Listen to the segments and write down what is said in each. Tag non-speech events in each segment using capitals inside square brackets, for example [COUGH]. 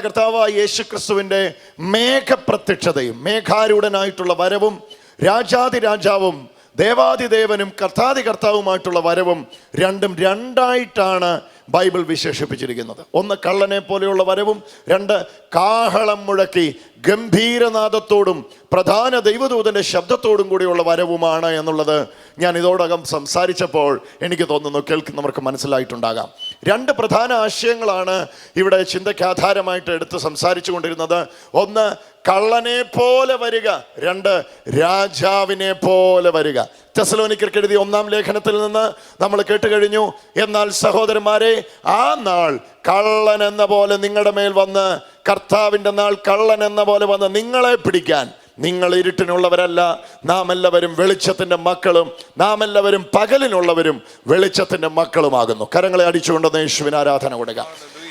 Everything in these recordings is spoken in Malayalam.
നമ്മുടെ കർത്താവായ യേശു ക്രിസ്തുവിന്റെ മേഘപ്രത്യക്ഷതയും മേഘാരൂഢനായിട്ടുള്ള വരവും രാജാതി രാജാവും ദേവാതിദേവനും കർത്താതി കർത്താവുമായിട്ടുള്ള വരവും രണ്ടും രണ്ടായിട്ടാണ് ബൈബിൾ വിശേഷിപ്പിച്ചിരിക്കുന്നത്. ഒന്ന് കള്ളനെ പോലെയുള്ള വരവും രണ്ട് കാഹളം മുഴക്കി ഗംഭീരനാദത്തോടും പ്രധാന ദൈവദൂതന്റെ ശബ്ദത്തോടും കൂടിയുള്ള വരവുമാണ് എന്നുള്ളത് ഞാൻ ഇതോടകം സംസാരിച്ചപ്പോൾ എനിക്ക് തോന്നുന്നു കേൾക്കുന്നവർക്ക് മനസ്സിലായിട്ടുണ്ടാകാം. രണ്ട് പ്രധാന ആശയങ്ങളാണ് ഇവിടെ ചിന്തയ്ക്ക് ആധാരമായിട്ട് എടുത്ത് സംസാരിച്ചു കൊണ്ടിരുന്നത് ഒന്ന് കള്ളനെ പോലെ വരിക. രണ്ട് രാജാവിനെ പോലെ വരിക. തെസലോനിക്കർക്ക് എഴുതിയ ഒന്നാം ലേഖനത്തിൽ നിന്ന് നമ്മൾ കേട്ട് കഴിഞ്ഞു എന്നാൽ സഹോദരന്മാരെ ആ നാൾ കള്ളൻ എന്ന പോലെ നിങ്ങളുടെ മേൽ വന്ന് കർത്താവിന്റെ നാൾ കള്ളൻ എന്ന പോലെ വന്ന് നിങ്ങളെ പിടിക്കാൻ നിങ്ങൾ ഇരുട്ടിനുള്ളവരല്ല. നാം എല്ലാവരും വെളിച്ചത്തിന്റെ മക്കളും നാം എല്ലാവരും പകലിനുള്ളവരും വെളിച്ചത്തിന്റെ മക്കളുമാകുന്നു. കരങ്ങളെ അടിച്ചുകൊണ്ട് യേശുവിന് ആരാധന കൊടുക്കുക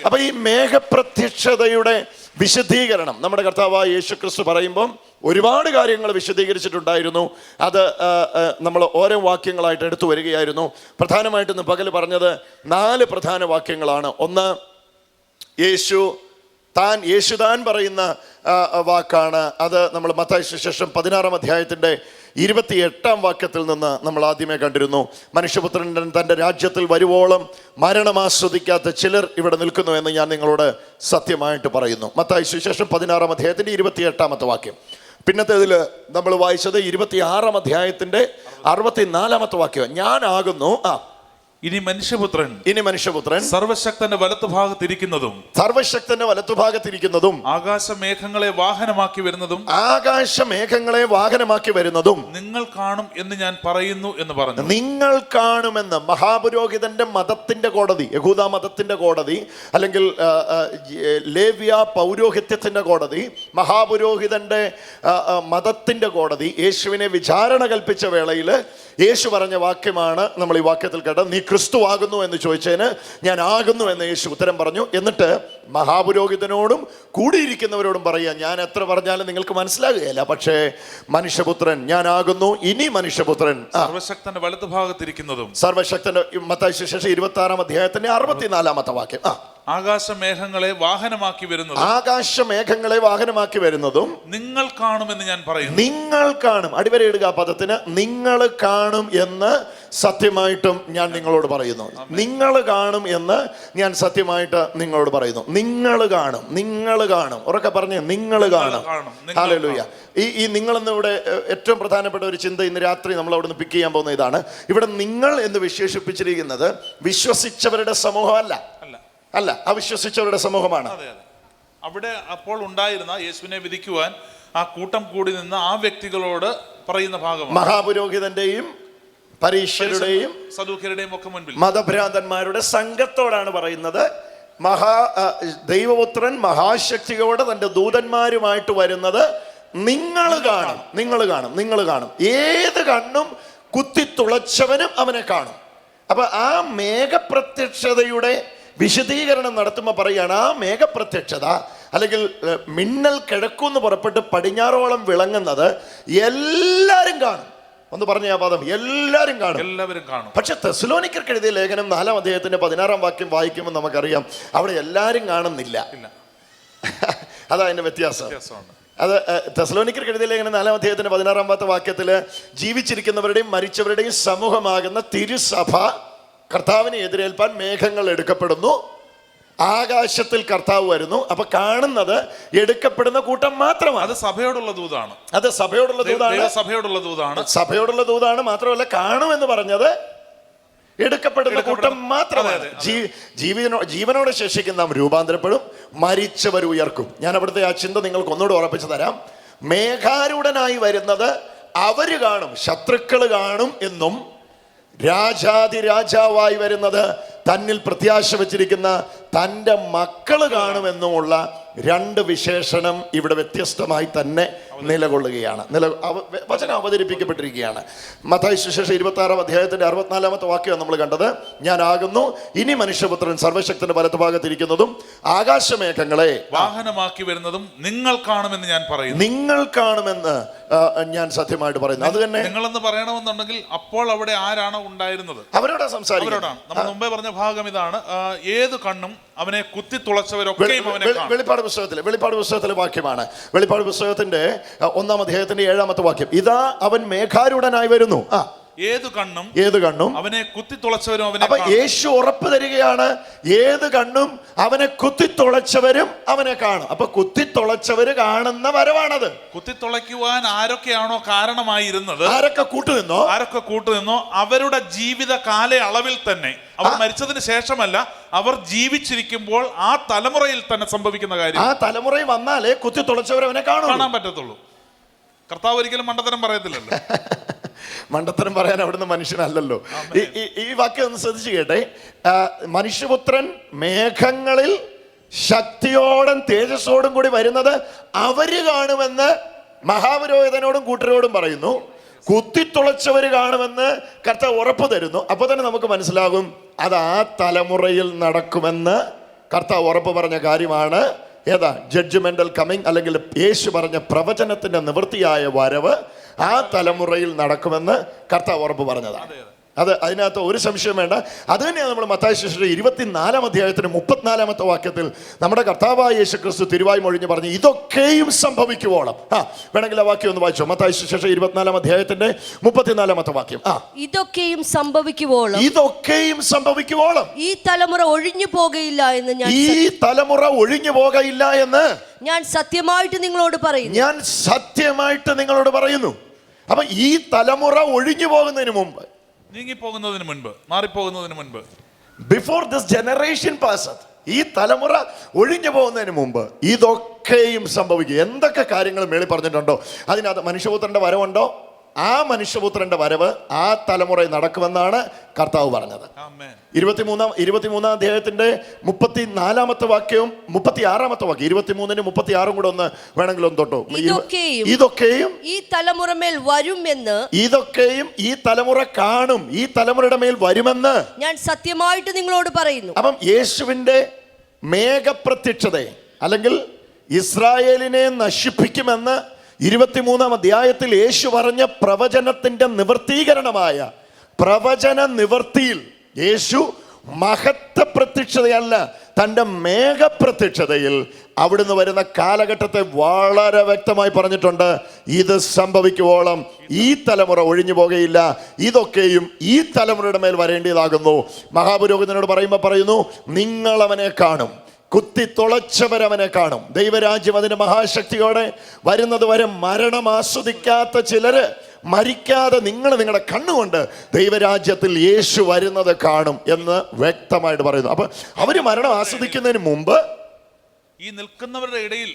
അപ്പൊ ഈ മേഘപ്രത്യക്ഷതയുടെ വിശദീകരണം നമ്മുടെ കർത്താവായ യേശു ക്രിസ്തു പറയുമ്പം ഒരുപാട് കാര്യങ്ങൾ വിശദീകരിച്ചിട്ടുണ്ടായിരുന്നു. അത് നമ്മൾ ഓരോ വാക്യങ്ങളായിട്ട് എടുത്തു വരികയായിരുന്നു. പ്രധാനമായിട്ട് പകൽ പറഞ്ഞത് നാല് പ്രധാന വാക്യങ്ങളാണ്. ഒന്ന് യേശു താൻ യേശുദാൻ പറയുന്ന വാക്കാണ്. അത് നമ്മൾ മത്തായ ശേഷം പതിനാറാം അധ്യായത്തിന്റെ ഇരുപത്തി എട്ടാം വാക്യത്തിൽ നിന്ന് നമ്മൾ ആദ്യമേ കണ്ടിരുന്നു. മനുഷ്യപുത്രൻ തന്റെ രാജ്യത്തിൽ വരുവോളം മരണം ആസ്വദിക്കാത്ത ചിലർ ഇവിടെ നിൽക്കുന്നു എന്ന് ഞാൻ നിങ്ങളോട് സത്യമായിട്ട് പറയുന്നു. മത്തായ സുശേഷം പതിനാറാം അധ്യായത്തിന്റെ ഇരുപത്തി എട്ടാമത്തെ വാക്യം പിന്നത്തേതിൽ നമ്മൾ വായിച്ചത് ഇരുപത്തി ആറാം അധ്യായത്തിന്റെ അറുപത്തി നാലാമത്തെ വാക്യം ഞാനാകുന്നു ആ ഇനി മനുഷ്യപുത്രൻ. ഇനി മനുഷ്യപുത്രൻ. സർവശക്തന്റെ വലത്തുഭാഗത്തിരിക്കുന്നതും സർവശക്തന്റെ വലത്തുഭാഗത്തിരിക്കുന്നതും ആകാശമേഘങ്ങളെ വാഹനമാക്കി വരുന്നതും ആകാശമേഘങ്ങളെ വാഹനമാക്കി വരുന്നതും. നിങ്ങൾ കാണും എന്ന് ഞാൻ പറയുന്നു എന്ന് പറഞ്ഞു. നിങ്ങൾ കാണുമെന്ന് മഹാപുരോഹിതന്റെ മതത്തിന്റെ കോടതി യഹൂദ മതത്തിന്റെ കോടതി അല്ലെങ്കിൽ ലേവ്യ പൗരോഹിത്യത്തിന്റെ കോടതി മഹാപുരോഹിതന്റെ മതത്തിന്റെ കോടതി യേശുവിനെ വിചാരണ കൽപ്പിച്ച വേളയിൽ യേശു പറഞ്ഞ വാക്യമാണ് നമ്മൾ ഈ വാക്യത്തിൽ കേട്ടത്. നീ ക്രിസ്തു ആകുന്നു എന്ന് ചോദിച്ചതിന് ഞാൻ ആകുന്നു എന്ന് യേശു ഉത്തരം പറഞ്ഞു. എന്നിട്ട് മഹാപുരോഹിതനോടും കൂടിയിരിക്കുന്നവരോടും പറയുക ഞാൻ എത്ര പറഞ്ഞാലും നിങ്ങൾക്ക് മനസ്സിലാകുകയില്ല പക്ഷേ മനുഷ്യപുത്രൻ ഞാനാകുന്നു ഇനി മനുഷ്യപുത്രൻ. സർവശക്തന്റെ വലതുഭാഗത്തിരിക്കുന്നതും സർവശക്തന്റെ മത്തായി സുശേഷം ഇരുപത്തി ആറാം അധ്യായത്തിന്റെ അറുപത്തിനാലാമത്തെ വാക്യം. ആ. ആകാശമേഘങ്ങളെ വാഹനമാക്കി വരുന്നതും. ആകാശമേഘങ്ങളെ വാഹനമാക്കി വരുന്നതും നിങ്ങൾ കാണുമെന്ന് ഞാൻ പറയുന്നു. നിങ്ങൾ കാണും. അടിവരയിടുക പദത്തിന് നിങ്ങൾ കാണും എന്ന് സത്യമായിട്ടും ഞാൻ നിങ്ങളോട് പറയുന്നു. നിങ്ങൾ കാണും എന്ന് ഞാൻ സത്യമായിട്ട് നിങ്ങളോട് പറയുന്നു. നിങ്ങൾ കാണും നിങ്ങൾ കാണും. ഉറക്കെ പറഞ്ഞ് നിങ്ങൾ കാണും. ഹാലലൂയ ഈ ഈ നിങ്ങളെന്ന് ഇവിടെ ഏറ്റവും പ്രധാനപ്പെട്ട ഒരു ചിന്ത ഇന്ന് രാത്രി നമ്മൾ അവിടെ നിന്ന് പിക്ക് ചെയ്യാൻ പോകുന്ന ഇതാണ്. ഇവിടെ നിങ്ങൾ എന്ന് വിശേഷിപ്പിച്ചിരിക്കുന്നത് വിശ്വസിച്ചവരുടെ സമൂഹമല്ല. അല്ല. അല്ല അവിശ്വസിച്ചവരുടെ സമൂഹമാണ്. അവിടെ അപ്പോൾ ഉണ്ടായിരുന്ന യേശുവിനെ വിധിക്കുവാൻ ആ കൂട്ടം കൂടി നിന്ന് ആ വ്യക്തികളോട് പറയുന്ന ഭാഗം മഹാപുരോഹിതന്റെയും പരീക്ഷരുടെയും സദൂഖരുടെയും ഒക്കെ മുൻപിൽ. മതഭ്രാന്തന്മാരുടെ സംഘത്തോടാണ് പറയുന്നത്. മഹാ ദൈവപുത്രൻ മഹാശക്തിയോടെ തന്റെ ദൂതന്മാരുമായിട്ട് വരുന്നത് നിങ്ങൾ കാണും നിങ്ങൾ കാണും നിങ്ങൾ കാണും. ഏത് കണ്ണും കുത്തിത്തുളച്ചവനും അവനെ കാണും. അപ്പൊ ആ മേഘപ്രത്യക്ഷതയുടെ വിശദീകരണം നടത്തുമ്പോൾ പറയുകയാണ് ആ മേഘപ്രത്യക്ഷത അല്ലെങ്കിൽ മിന്നൽ കിഴക്കുന്ന് പുറപ്പെട്ട് പടിഞ്ഞാറോളം വിളങ്ങുന്നത് എല്ലാവരും കാണും. ഒന്ന് പറഞ്ഞ ആ പദം എല്ലാവരും കാണും. എല്ലാവരും കാണും. പക്ഷെ തെസ്ലോനിക്കർക്ക് എഴുതിയ ലേഖനം നാലാം അദ്ദേഹത്തിന്റെ പതിനാറാം വാക്യം വായിക്കുമ്പോൾ നമുക്കറിയാം അവിടെ എല്ലാവരും കാണുന്നില്ല. [LAUGHS] അതാ അതിന്റെ വ്യത്യാസം. അത് തെസ്ലോനിക്കർക്ക് എഴുതിയ ലേഖനം നാലാം അദ്ദേഹത്തിന്റെ പതിനാറാമത്തെ വാക്യത്തിൽ ജീവിച്ചിരിക്കുന്നവരുടെയും മരിച്ചവരുടെയും സമൂഹമാകുന്ന തിരുസഭ കർത്താവിനെ എതിരേൽപ്പാൻ മേഘങ്ങൾ എടുക്കപ്പെടുന്നു. ആകാശത്തിൽ കർത്താവ് വരുന്നു. അപ്പൊ കാണുന്നത് എടുക്കപ്പെടുന്ന കൂട്ടം മാത്രമാണ്. അത് സഭയോടുള്ള ദൂതാണ്. അത് സഭയോടുള്ള ദൂതാണ്. സഭയോടുള്ള ദൂതാണ്. സഭയോടുള്ള ദൂതാണ്. മാത്രമല്ല കാണുമെന്ന് പറഞ്ഞത് എടുക്കപ്പെടുന്ന കൂട്ടം മാത്രമാണ്. ജീവനോ ജീവനോടെ ശേഷിക്കുന്ന നാം രൂപാന്തരപ്പെടും. മരിച്ചവർ ഉയർക്കും. ഞാൻ അവിടുത്തെ ആ ചിന്ത നിങ്ങൾക്ക് ഒന്നുകൂടെ ഉറപ്പിച്ചു തരാം. മേഘാരൂഢനായി വരുന്നത് അവർ കാണും. ശത്രുക്കൾ കാണും എന്നും രാജാതി രാജാവായി വരുന്നത് തന്നിൽ പ്രത്യാശ വച്ചിരിക്കുന്ന തന്റെ മക്കൾ കാണുമെന്നുമുള്ള രണ്ട് വിശേഷണം ഇവിടെ വ്യത്യസ്തമായി തന്നെ നിലകൊള്ളുകയാണ്. നില വചനം അവതരിപ്പിക്കപ്പെട്ടിരിക്കുകയാണ്. മത്തായി സുശേഷം ഇരുപത്തി ആറാം അധ്യായത്തിന്റെ അറുപത്തിനാലാമത്തെ വാക്യമാണ് നമ്മൾ കണ്ടത്. ഞാനാകുന്നു ഇനി മനുഷ്യപുത്രൻ സർവശക്തന്റെ വലത്തുഭാഗത്തിരിക്കുന്നതും ആകാശമേഘങ്ങളെ വാഹനമാക്കി വരുന്നതും നിങ്ങൾ കാണുമെന്ന് ഞാൻ പറയുന്നു. നിങ്ങൾ കാണുമെന്ന് ഞാൻ സത്യമായിട്ട് പറയുന്നു. അത് തന്നെ നിങ്ങളെന്ന് പറയണമെന്നുണ്ടെങ്കിൽ അപ്പോൾ അവിടെ ആരാണ് ഉണ്ടായിരുന്നത്? അവരോടാ നമ്മൾ മുമ്പേ പറഞ്ഞ ഭാഗം ഇതാണ്. ഏത് കണ്ണും അവനെ കുത്തി തുളച്ചവരൊക്കെയും വെളിപ്പാട് പുസ്തകത്തിലെ വെളിപ്പാട് പുസ്തകത്തിലെ വാക്യമാണ്. വെളിപ്പാട് പുസ്തകത്തിന്റെ ഒന്നാം അധ്യായത്തിന്റെ ഏഴാമത്തെ വാക്യം. ഇതാ അവൻ മേഘാരൂഢനായി വരുന്നു. ആ. ഏത് കണ്ണും ഏത് കണ്ണും? അവനെ കുത്തി തുളച്ചവരും അവനെ അപ്പൊ യേശു ഉറപ്പ് തരികയാണ് ഏത് കണ്ണും അവനെ കുത്തിത്തുളച്ചവരും അവനെ കാണും. അപ്പൊ കുത്തിത്തുളച്ചവര് കാണുന്ന വരവാണത്. കുത്തി തുളയ്ക്കുവാൻ ആരൊക്കെയാണോ കാരണമായിരുന്നത്? ആരൊക്കെ കൂട്ടുനിന്നോ? ആരൊക്കെ കൂട്ടുനിന്നോ? അവരുടെ ജീവിത കാലയളവിൽ തന്നെ. അവർ മരിച്ചതിന് ശേഷമല്ല അവർ ജീവിച്ചിരിക്കുമ്പോൾ ആ തലമുറയിൽ തന്നെ സംഭവിക്കുന്ന കാര്യം. ആ തലമുറയിൽ വന്നാലേ കുത്തിത്തുളച്ചവർ അവനെ കാണും കാണാൻ പറ്റത്തുള്ളൂ. കർത്താവ് ഒരിക്കലും മണ്ടത്തരം പറയത്തില്ലല്ലോ. [LAUGHS] മണ്ടത്തരം പറയാൻ അവിടുന്ന് മനുഷ്യനല്ലല്ലോ. ഈ ഈ- വാക്യം ഒന്ന് ശ്രദ്ധിച്ചു കേട്ടെ. മനുഷ്യപുത്രൻ മേഘങ്ങളിൽ ശക്തിയോടും തേജസ്സോടും കൂടി വരുന്നത് അവർ കാണുമെന്ന് മഹാപുരോഹിതനോടും കൂട്ടരോടും പറയുന്നു. കുത്തിത്തുളച്ചവര് കാണുമെന്ന് കർത്താവ് ഉറപ്പ് തരുന്നു. അപ്പൊ തന്നെ നമുക്ക് മനസ്സിലാകും അത് ആ തലമുറയിൽ നടക്കുമെന്ന് കർത്താവ് ഉറപ്പ് പറഞ്ഞ കാര്യമാണ്. ഏതാ? ജഡ്ജ്മെന്റൽ കമ്മിങ് അല്ലെങ്കിൽ യേശു പറഞ്ഞ പ്രവചനത്തിന്റെ നിവൃത്തിയായ വരവ് ആ തലമുറയിൽ നടക്കുമെന്ന് കർത്താവ് ഉറപ്പ് പറഞ്ഞതാണ്. അത് അതിനകത്ത് ഒരു സംശയം വേണ്ട. അത് തന്നെയാണ് നമ്മൾ മത്തായ ശിശുടെ ഇരുപത്തിനാലാം അധ്യായത്തിന് മുപ്പത്തിനാലാമത്തെ വാക്യത്തിൽ നമ്മുടെ കർത്താവായ യേശു ക്രിസ്തു തിരുവായി മൊഴിഞ്ഞ് പറഞ്ഞു ഇതൊക്കെയും സംഭവിക്കുവോളം. ആ വേണമെങ്കിൽ ആ വാക്യം ഒന്ന് വായിച്ചോ. മത്തായ ശിശു ഇരുപത്തിനാലാം അധ്യായത്തിന്റെ മുപ്പത്തിനാലാമത്തെ വാക്യം. ആ. ഇതൊക്കെയും സംഭവിക്കുവോളം. ഇതൊക്കെയും സംഭവിക്കുവോളം. ഈ തലമുറ ഒഴിഞ്ഞു പോകയില്ല എന്ന് ഞാൻ ഈ തലമുറ ഒഴിഞ്ഞു പോകയില്ല എന്ന് ഞാൻ സത്യമായിട്ട് നിങ്ങളോട് പറയുന്നു. ഞാൻ സത്യമായിട്ട് നിങ്ങളോട് പറയുന്നു. അപ്പൊ ഈ തലമുറ ഒഴിഞ്ഞു പോകുന്നതിന് മുമ്പ്. നീങ്ങിപ്പോകുന്നതിന് മുൻപ് മാറിപ്പോകുന്നതിന് മുൻപ്. ബിഫോർ ദിസ് ജനറേഷൻ പാസ് ഈ തലമുറ ഒഴിഞ്ഞു പോകുന്നതിന് മുമ്പ് ഇതൊക്കെയും സംഭവിക്കും. എന്തൊക്കെ കാര്യങ്ങൾ മേളിൽ പറഞ്ഞിട്ടുണ്ടോ? അതിനകത്ത് മനുഷ്യപുത്രന്റെ വരവുണ്ടോ? ആ മനുഷ്യപുത്രന്റെ വരവ് ആ തലമുറയിൽ നടക്കുമെന്നാണ് കർത്താവ് പറഞ്ഞത്. ആമേൻ. ഇരുപത്തിമൂന്നാം ഇരുപത്തിമൂന്നാം അധ്യായത്തിന്റെ മുപ്പത്തി നാലാമത്തെ വാക്യവും മുപ്പത്തി ആറാമത്തെ വാക്യം. ഇരുപത്തിമൂന്നിന് മുപ്പത്തി ആറും കൂടെ ഒന്ന് വേണമെങ്കിൽ ഒന്ന് തൊട്ടോ. ഇതൊക്കെയും ഇതൊക്കെയും ഈ തലമുറമേൽ വരും എന്ന് ഇതൊക്കെയും ഈ തലമുറ കാണും. ഈ തലമുറയുടെ മേൽ വരുമെന്ന്. ഞാൻ സത്യമായിട്ട് നിങ്ങളോട് പറയുന്നു. അപ്പം യേശുവിന്റെ മേഘപ്രത്യക്ഷതയെ അല്ലെങ്കിൽ ഇസ്രായേലിനെ നശിപ്പിക്കുമെന്ന് ഇരുപത്തിമൂന്നാം അധ്യായത്തിൽ യേശു പറഞ്ഞ പ്രവചനത്തിന്റെ നിവർത്തീകരണമായ പ്രവചന നിവർത്തിയിൽ യേശു മഹത്വ പ്രത്യക്ഷതയല്ല തന്റെ മേഘപ്രത്യക്ഷതയിൽ അവിടുന്ന് വരുന്ന കാലഘട്ടത്തെ വളരെ വ്യക്തമായി പറഞ്ഞിട്ടുണ്ട് ഇത് സംഭവിക്കുവോളം ഈ തലമുറ ഒഴിഞ്ഞു പോകുകയില്ല ഇതൊക്കെയും ഈ തലമുറയുടെ മേൽ വരേണ്ടതാകുന്നു. മഹാപുരോഹിതനോട് പറയുമ്പോൾ പറയുന്നു നിങ്ങളവനെ കാണും. കുത്തി തുളച്ചവരവനെ കാണും. ദൈവരാജ്യം അതിന് മഹാശക്തിയോടെ വരുന്നത് വരെ മരണം ആസ്വദിക്കാത്ത ചിലര് മരിക്കാതെ നിങ്ങൾ നിങ്ങളുടെ കണ്ണുകൊണ്ട് ദൈവരാജ്യത്തിൽ യേശു വരുന്നത് കാണും എന്ന് വ്യക്തമായിട്ട് പറയുന്നു. അപ്പൊ അവർ മരണം ആസ്വദിക്കുന്നതിന് മുമ്പ് ഈ നിൽക്കുന്നവരുടെ ഇടയിൽ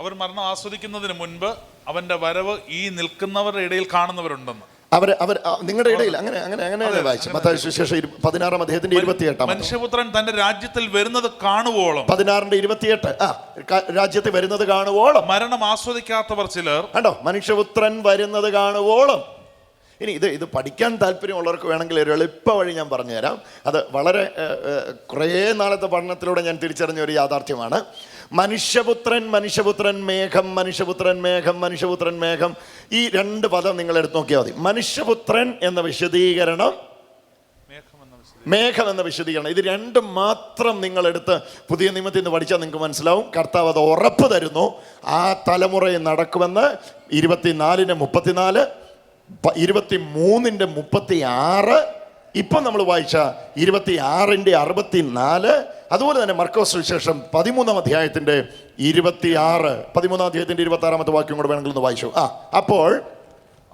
അവർ മരണം ആസ്വദിക്കുന്നതിന് മുൻപ് അവന്റെ വരവ് ഈ നിൽക്കുന്നവരുടെ ഇടയിൽ കാണുന്നവരുണ്ടെന്ന്. അവർ അവർ നിങ്ങളുടെ ഇടയിൽ അങ്ങനെ അങ്ങനെ അങ്ങനെ വായിച്ചു. മത്തായി സുവിശേഷം പതിനാറാം അദ്ദേഹത്തിന്റെ ഇരുപത്തിയെട്ടാം മനുഷ്യപുത്രൻ തന്റെ രാജ്യത്തിൽ വരുന്നത് കാണുവോളം. പതിനാറിന്റെ ഇരുപത്തിയെട്ട് ആ ക- രാജ്യത്ത് വരുന്നത് കാണുവോളം. മരണം ആസ്വദിക്കാത്തവർ ചിലർ കണ്ടോ? മനുഷ്യപുത്രൻ വരുന്നത് കാണുവോളം. ഇനി ഇത് ഇത് പഠിക്കാൻ താല്പര്യമുള്ളവർക്ക് വേണമെങ്കിൽ ഒരു എളുപ്പ വഴി ഞാൻ പറഞ്ഞുതരാം. അത് വളരെ കുറേ നാളത്തെ പഠനത്തിലൂടെ ഞാൻ തിരിച്ചറിഞ്ഞ ഒരു യാഥാർത്ഥ്യമാണ്. മനുഷ്യപുത്രൻ മനുഷ്യപുത്രൻ മേഘം മനുഷ്യപുത്രൻ മേഘം മനുഷ്യപുത്രൻ മേഘം. ഈ രണ്ട് പദം നിങ്ങൾ എടുത്തു നോക്കിയാൽ മതി. മനുഷ്യപുത്രൻ എന്ന വിശദീകരണം മേഘം എന്ന വിശദീകരണം. ഇത് രണ്ടും മാത്രം നിങ്ങൾ എടുത്ത് പുതിയ നിയമത്തിൽ നിന്ന് പഠിച്ചാൽ നിങ്ങൾക്ക് മനസ്സിലാവും. കർത്താവ് അത് ഉറപ്പ് തരുന്നു. ആ തലമുറയിൽ നടക്കുമെന്ന് ഇരുപത്തിനാലിന് മുപ്പത്തിനാല് ഇരുപത്തി മൂന്നിന്റെ മുപ്പത്തി ആറ് ഇപ്പം നമ്മൾ വായിച്ച ഇരുപത്തി ആറിന്റെ അറുപത്തി നാല് അതുപോലെ തന്നെ മർക്കോസ് വിശേഷം പതിമൂന്നാം അധ്യായത്തിന്റെ ഇരുപത്തിയാറ് പതിമൂന്നാം അധ്യായത്തിന്റെ ഇരുപത്തി ആറാമത്തെ വാക്യം കൂടെ വേണമെങ്കിൽ ഒന്ന് വായിച്ചു. ആ അപ്പോൾ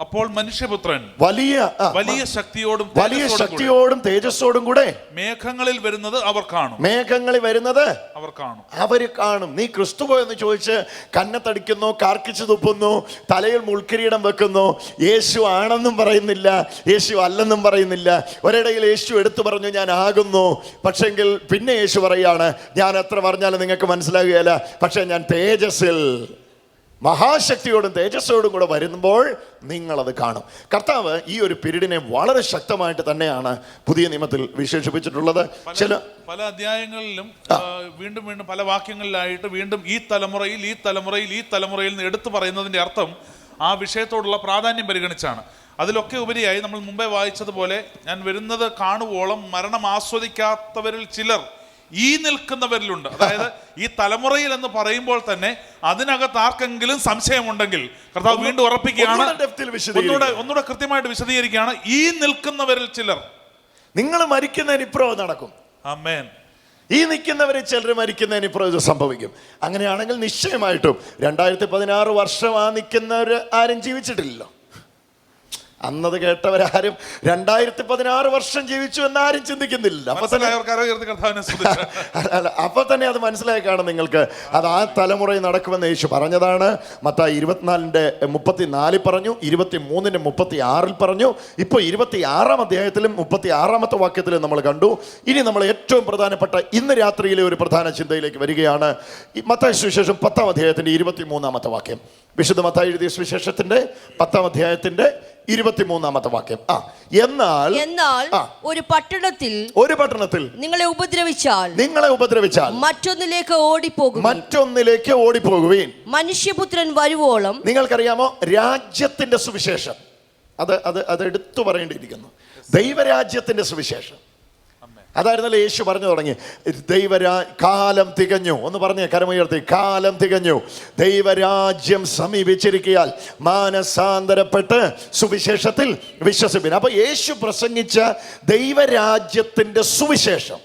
അപ്പോൾ മനുഷ്യപുത്രൻ വലിയ വലിയ ശക്തിയോടും വലിയ ശക്തിയോടും തേജസ്സോടും കൂടെ മേഘങ്ങളിൽ വരുന്നത് അവർ കാണും. മേഘങ്ങളിൽ വരുന്നത് അവർ കാണും. അവർ കാണും. നീ ക്രിസ്തുവോ എന്ന് ചോദിച്ച് കന്നത്തടിക്കുന്നു കാർക്കിച്ചു തുപ്പുന്നു തലയിൽ മുൾക്കിരീടം വെക്കുന്നു. യേശു ആണെന്നും പറയുന്നില്ല യേശു അല്ലെന്നും പറയുന്നില്ല. ഒരിടയിൽ യേശു എടുത്തു പറഞ്ഞു ഞാൻ ആകുന്നു. പക്ഷെങ്കിൽ പിന്നെ യേശു പറയാണ് ഞാൻ എത്ര പറഞ്ഞാലും നിങ്ങൾക്ക് മനസ്സിലാകുകയില്ല. പക്ഷെ ഞാൻ തേജസ്സിൽ മഹാശക്തിയോടും തേജസ്സോടും കൂടെ വരുമ്പോൾ നിങ്ങളത് കാണും. കർത്താവ് ഈ ഒരു പിരീഡിനെ വളരെ ശക്തമായിട്ട് തന്നെയാണ് പുതിയ നിയമത്തിൽ വിശേഷിപ്പിച്ചിട്ടുള്ളത്. ചില പല അധ്യായങ്ങളിലും വീണ്ടും വീണ്ടും പല വാക്യങ്ങളിലായിട്ട് വീണ്ടും ഈ തലമുറയിൽ ഈ തലമുറയിൽ ഈ തലമുറയിൽ നിന്ന് എടുത്തു പറയുന്നതിന്റെ അർത്ഥം ആ വിഷയത്തോടുള്ള പ്രാധാന്യം പരിഗണിച്ചാണ്. അതിലൊക്കെ ഉപരിയായി നമ്മൾ മുമ്പേ വായിച്ചതുപോലെ ഞാൻ വരുന്നത് കാണുവോളം മരണം ആസ്വദിക്കാത്തവരിൽ ചിലർ ഈ നിൽക്കുന്നവരിലുണ്ട്. അതായത് ഈ തലമുറയിൽ എന്ന് പറയുമ്പോൾ തന്നെ അതിനകത്ത് ആർക്കെങ്കിലും സംശയമുണ്ടെങ്കിൽ കർത്താവ് വീണ്ടും ഉറപ്പിക്കുകയാണ്. ഒന്നുകൂടെ ഒന്നുകൂടെ കൃത്യമായിട്ട് വിശദീകരിക്കുകയാണ്. ഈ നിൽക്കുന്നവരിൽ ചിലർ. നിങ്ങൾ മരിക്കുന്നതിന് ഇപ്പുറം നടക്കും. അമ്മേൻ ഈ നിൽക്കുന്നവരെ ചിലർ മരിക്കുന്നതിന് ഇപ്പുറം ഇത് സംഭവിക്കും. അങ്ങനെയാണെങ്കിൽ നിശ്ചയമായിട്ടും രണ്ടായിരത്തി പതിനാറ് വർഷം ആ നിൽക്കുന്നവർ ആരും ജീവിച്ചിട്ടില്ലല്ലോ. അന്നത് കേട്ടവരാരും രണ്ടായിരത്തി പതിനാറ് വർഷം ജീവിച്ചു എന്നാരും ചിന്തിക്കുന്നില്ല. അപ്പൊ തന്നെ [LAUGHS] അപ്പൊ തന്നെ അത് മനസ്സിലായി കാണും നിങ്ങൾക്ക്. അത് ആ തലമുറയിൽ നടക്കുമെന്ന് യേശു പറഞ്ഞതാണ്. മത്തായി ഇരുപത്തിനാലിന്റെ മുപ്പത്തിനാലിൽ പറഞ്ഞു ഇരുപത്തി മൂന്നിന് മുപ്പത്തി ആറിൽ പറഞ്ഞു. ഇപ്പൊ ഇരുപത്തി ആറാം അധ്യായത്തിലും മുപ്പത്തി ആറാമത്തെ വാക്യത്തിലും നമ്മൾ കണ്ടു. ഇനി നമ്മൾ ഏറ്റവും പ്രധാനപ്പെട്ട ഇന്ന് രാത്രിയിലെ ഒരു പ്രധാന ചിന്തയിലേക്ക് വരികയാണ്. മത്തായി സുവിശേഷം പത്താം അധ്യായത്തിന്റെ ഇരുപത്തി മൂന്നാമത്തെ വാക്യം. വിശുദ്ധ മത്തായി എഴുതിയ സുവിശേഷത്തിന്റെ പത്താം അധ്യായത്തിന്റെ ഇരുപത്തിമൂന്നാമത്തെ വാക്യം. ആ എന്നാൽ എന്നാൽ ഒരു പട്ടണത്തിൽ ഒരു പട്ടണത്തിൽ നിങ്ങളെ ഉപദ്രവിച്ചാൽ നിങ്ങളെ ഉപദ്രവിച്ചാൽ മറ്റൊന്നിലേക്ക് ഓടിപ്പോകും മറ്റൊന്നിലേക്ക് ഓടിപ്പോകുവീൻ. മനുഷ്യപുത്രൻ വരുവോളം നിങ്ങൾക്കറിയാമോ? രാജ്യത്തിന്റെ സുവിശേഷം. അത് അത് അത് എടുത്തു പറയേണ്ടിയിരിക്കുന്നു. ദൈവരാജ്യത്തിന്റെ സുവിശേഷം. അതായിരുന്നല്ലോ യേശു പറഞ്ഞു തുടങ്ങി ദൈവരാ കാലം തികഞ്ഞു. ഒന്ന് പറഞ്ഞേ കരമുയർത്തി കാലം തികഞ്ഞു. ദൈവരാജ്യം സമീപിച്ചിരിക്കയാൽ മാനസാന്തരപ്പെട്ട് സുവിശേഷത്തിൽ വിശ്വസിപ്പിൻ. അപ്പോൾ യേശു പ്രസംഗിച്ച ദൈവരാജ്യത്തിന്റെ സുവിശേഷം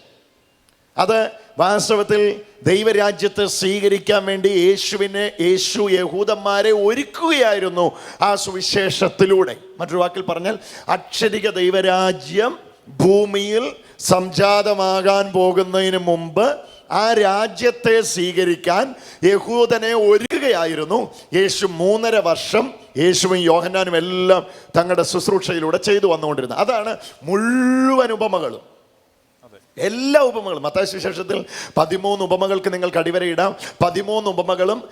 അത് വാസ്തവത്തിൽ ദൈവരാജ്യത്തെ സ്വീകരിക്കാൻ വേണ്ടി യേശുവിനെ യേശു യഹൂദന്മാരെ ഒരുക്കുകയായിരുന്നു ആ സുവിശേഷത്തിലൂടെ. മറ്റൊരു വാക്കിൽ പറഞ്ഞാൽ അക്ഷരിക ദൈവരാജ്യം ഭൂമിയിൽ സംജാതമാകാൻ പോകുന്നതിന് മുമ്പ് ആ രാജ്യത്തെ സ്വീകരിക്കാൻ യഹൂദനെ ഒരുക്കുകയായിരുന്നു. യേശു മൂന്നര വർഷം യേശുവും യോഹന്നാനും എല്ലാം തങ്ങളുടെ ശുശ്രൂഷയിലൂടെ ചെയ്തു വന്നുകൊണ്ടിരുന്നത്. അതാണ് മുഴുവൻ ഉപമകളും. എല്ലാ ഉപമകളും. മത്തായ സുവിശേഷത്തിൽ പതിമൂന്ന് ഉപമകൾക്ക് നിങ്ങൾക്ക് അടിവരയിടാം. പതിമൂന്ന് ഉപമകളും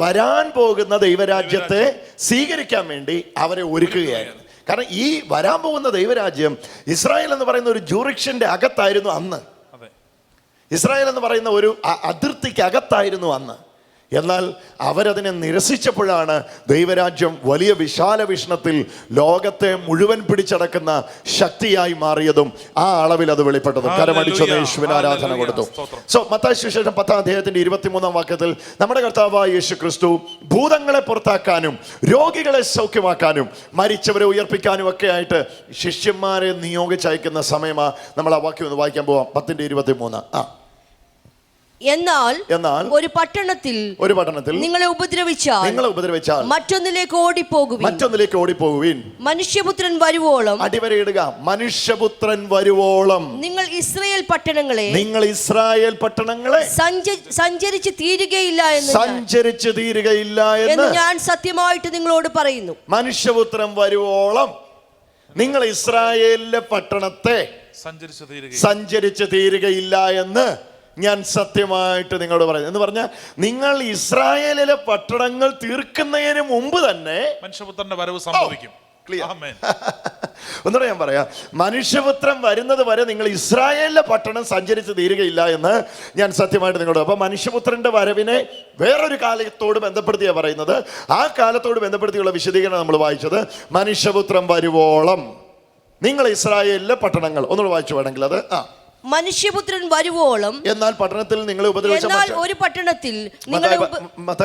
വരാൻ പോകുന്ന ദൈവരാജ്യത്തെ സ്വീകരിക്കാൻ വേണ്ടി അവരെ ഒരുക്കുകയായിരുന്നു. കാരണം ഈ വരാൻ പോകുന്ന ദൈവരാജ്യം ഇസ്രായേൽ എന്ന് പറയുന്ന ഒരു ജൂറിക്ഷന്റെ അകത്തായിരുന്നു അന്ന്. ഇസ്രായേൽ എന്ന് പറയുന്ന ഒരു അതിർത്തിക്ക് അകത്തായിരുന്നു അന്ന്. എന്നാൽ അവരതിനെ നിരസിച്ചപ്പോഴാണ് ദൈവരാജ്യം വലിയ വിശാല വിഷ്ണത്തിൽ ലോകത്തെ മുഴുവൻ പിടിച്ചടക്കുന്ന ശക്തിയായി മാറിയതും ആ അളവിൽ അത് വെളിപ്പെട്ടതും. കരമടിച്ചു. യേശുവിന് ആരാധന കൊടുത്തു. സോ മത്തായി പത്താം അധ്യായത്തിന്റെ ഇരുപത്തിമൂന്നാം വാക്യത്തിൽ നമ്മുടെ കർത്താവായ യേശു ക്രിസ്തു ഭൂതങ്ങളെ പുറത്താക്കാനും രോഗികളെ സൗഖ്യമാക്കാനും മരിച്ചവരെ ഉയർപ്പിക്കാനും ഒക്കെ ആയിട്ട് ശിഷ്യന്മാരെ നിയോഗിച്ചയക്കുന്ന സമയമാണ് നമ്മൾ ആ വാക്യം ഒന്ന് വായിക്കാൻ പോവാം. പത്തിന്റെ ഇരുപത്തി മൂന്ന് ആ. എന്നാൽ എന്നാൽ ഒരു പട്ടണത്തിൽ ഒരു പട്ടണത്തിൽ നിങ്ങളെ ഉപദ്രവിച്ചാൽ നിങ്ങളെ ഉപദ്രവിച്ചാൽ മറ്റൊന്നിലേക്ക് ഓടിപ്പോകുവിൻ. മറ്റൊന്നിലേക്ക് ഓടിപ്പോകുവിൻ. മനുഷ്യപുത്രൻ വരുവോളം അടിവരയിടുക. മനുഷ്യപുത്രൻ വരുവോളം. നിങ്ങൾ ഇസ്രായേൽ പട്ടണങ്ങളെ നിങ്ങൾ ഇസ്രായേൽ പട്ടണങ്ങളെ സഞ്ച- സഞ്ചരിച്ച് തീരുകയില്ല എന്ന് സഞ്ചരിച്ച് തീരുകയില്ല എന്ന് ഞാൻ സത്യമായിട്ട് നിങ്ങളോട് പറയുന്നു. മനുഷ്യപുത്രൻ വരുവോളം. നിങ്ങൾ ഇസ്രായേലിലെ പട്ടണത്തെ സഞ്ചരിച്ചു തീരുകയില്ല എന്ന് ഞാൻ സത്യമായിട്ട് നിങ്ങളോട് പറയുന്നു എന്ന് പറഞ്ഞാൽ നിങ്ങൾ ഇസ്രായേലിലെ പട്ടണങ്ങൾ തീർക്കുന്നതിന് മുമ്പ് തന്നെ മനുഷ്യപുത്രന്റെ വരവ് സംഭവിക്കും. [LAUGHS] ഒന്നുകൂടെ ഞാൻ പറയാം. മനുഷ്യപുത്രം വരുന്നത് വരെ നിങ്ങൾ ഇസ്രായേലിലെ പട്ടണം സഞ്ചരിച്ച് തീരുകയില്ല എന്ന് ഞാൻ സത്യമായിട്ട് നിങ്ങളോട് അപ്പൊ മനുഷ്യപുത്രന്റെ വരവിനെ വേറൊരു കാലത്തോട് ബന്ധപ്പെടുത്തിയാ പറയുന്നത്. ആ കാലത്തോട് ബന്ധപ്പെടുത്തിയുള്ള വിശദീകരണം നമ്മൾ വായിച്ചത് മനുഷ്യപുത്രം വരുവോളം. നിങ്ങൾ ഇസ്രായേലിലെ പട്ടണങ്ങൾ ഒന്നുകൂടെ വായിച്ചു വേണമെങ്കിൽ അത് ആ. മനുഷ്യപുത്രൻ വരുവോളം എന്നാൽ പട്ടണത്തിൽ നിങ്ങളെ ഉപദ്രവിച്ച എന്നാൽ ഒരു പട്ടണത്തിൽ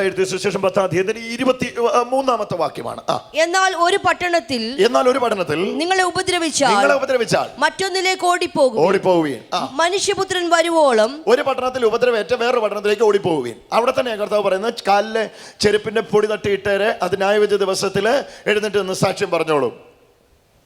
എഴുതിയ സുവിശേഷം പത്താം അധ്യായത്തിന്റെ ഇരുപത്തി മൂന്നാമത്തെ വാക്യമാണ്. എന്നാൽ ഒരു പട്ടണത്തിൽ എന്നാൽ ഒരു പട്ടണത്തിൽ നിങ്ങളെ ഉപദ്രവിച്ചാൽ നിങ്ങളെ ഉപദ്രവിച്ചാൽ മറ്റൊന്നിലേക്ക് ഓടിപ്പോകും ഓടിപ്പോവുകയും മനുഷ്യപുത്രൻ വരുവോളം ഒരു പട്ടണത്തിൽ ഉപദ്രവേറ്റ വേറൊരു പട്ടണത്തിലേക്ക് ഓടിപ്പോവുകയും അവിടെ തന്നെ കർത്താവ് പറയുന്നത് കാലിലെ ചെരുപ്പിന്റെ പൊടി തട്ടിയിട്ടേരെ അത് ന്യായവിധി ദിവസത്തിൽ എഴുന്നേറ്റ് നിന്ന് സാക്ഷ്യം പറഞ്ഞോളൂ.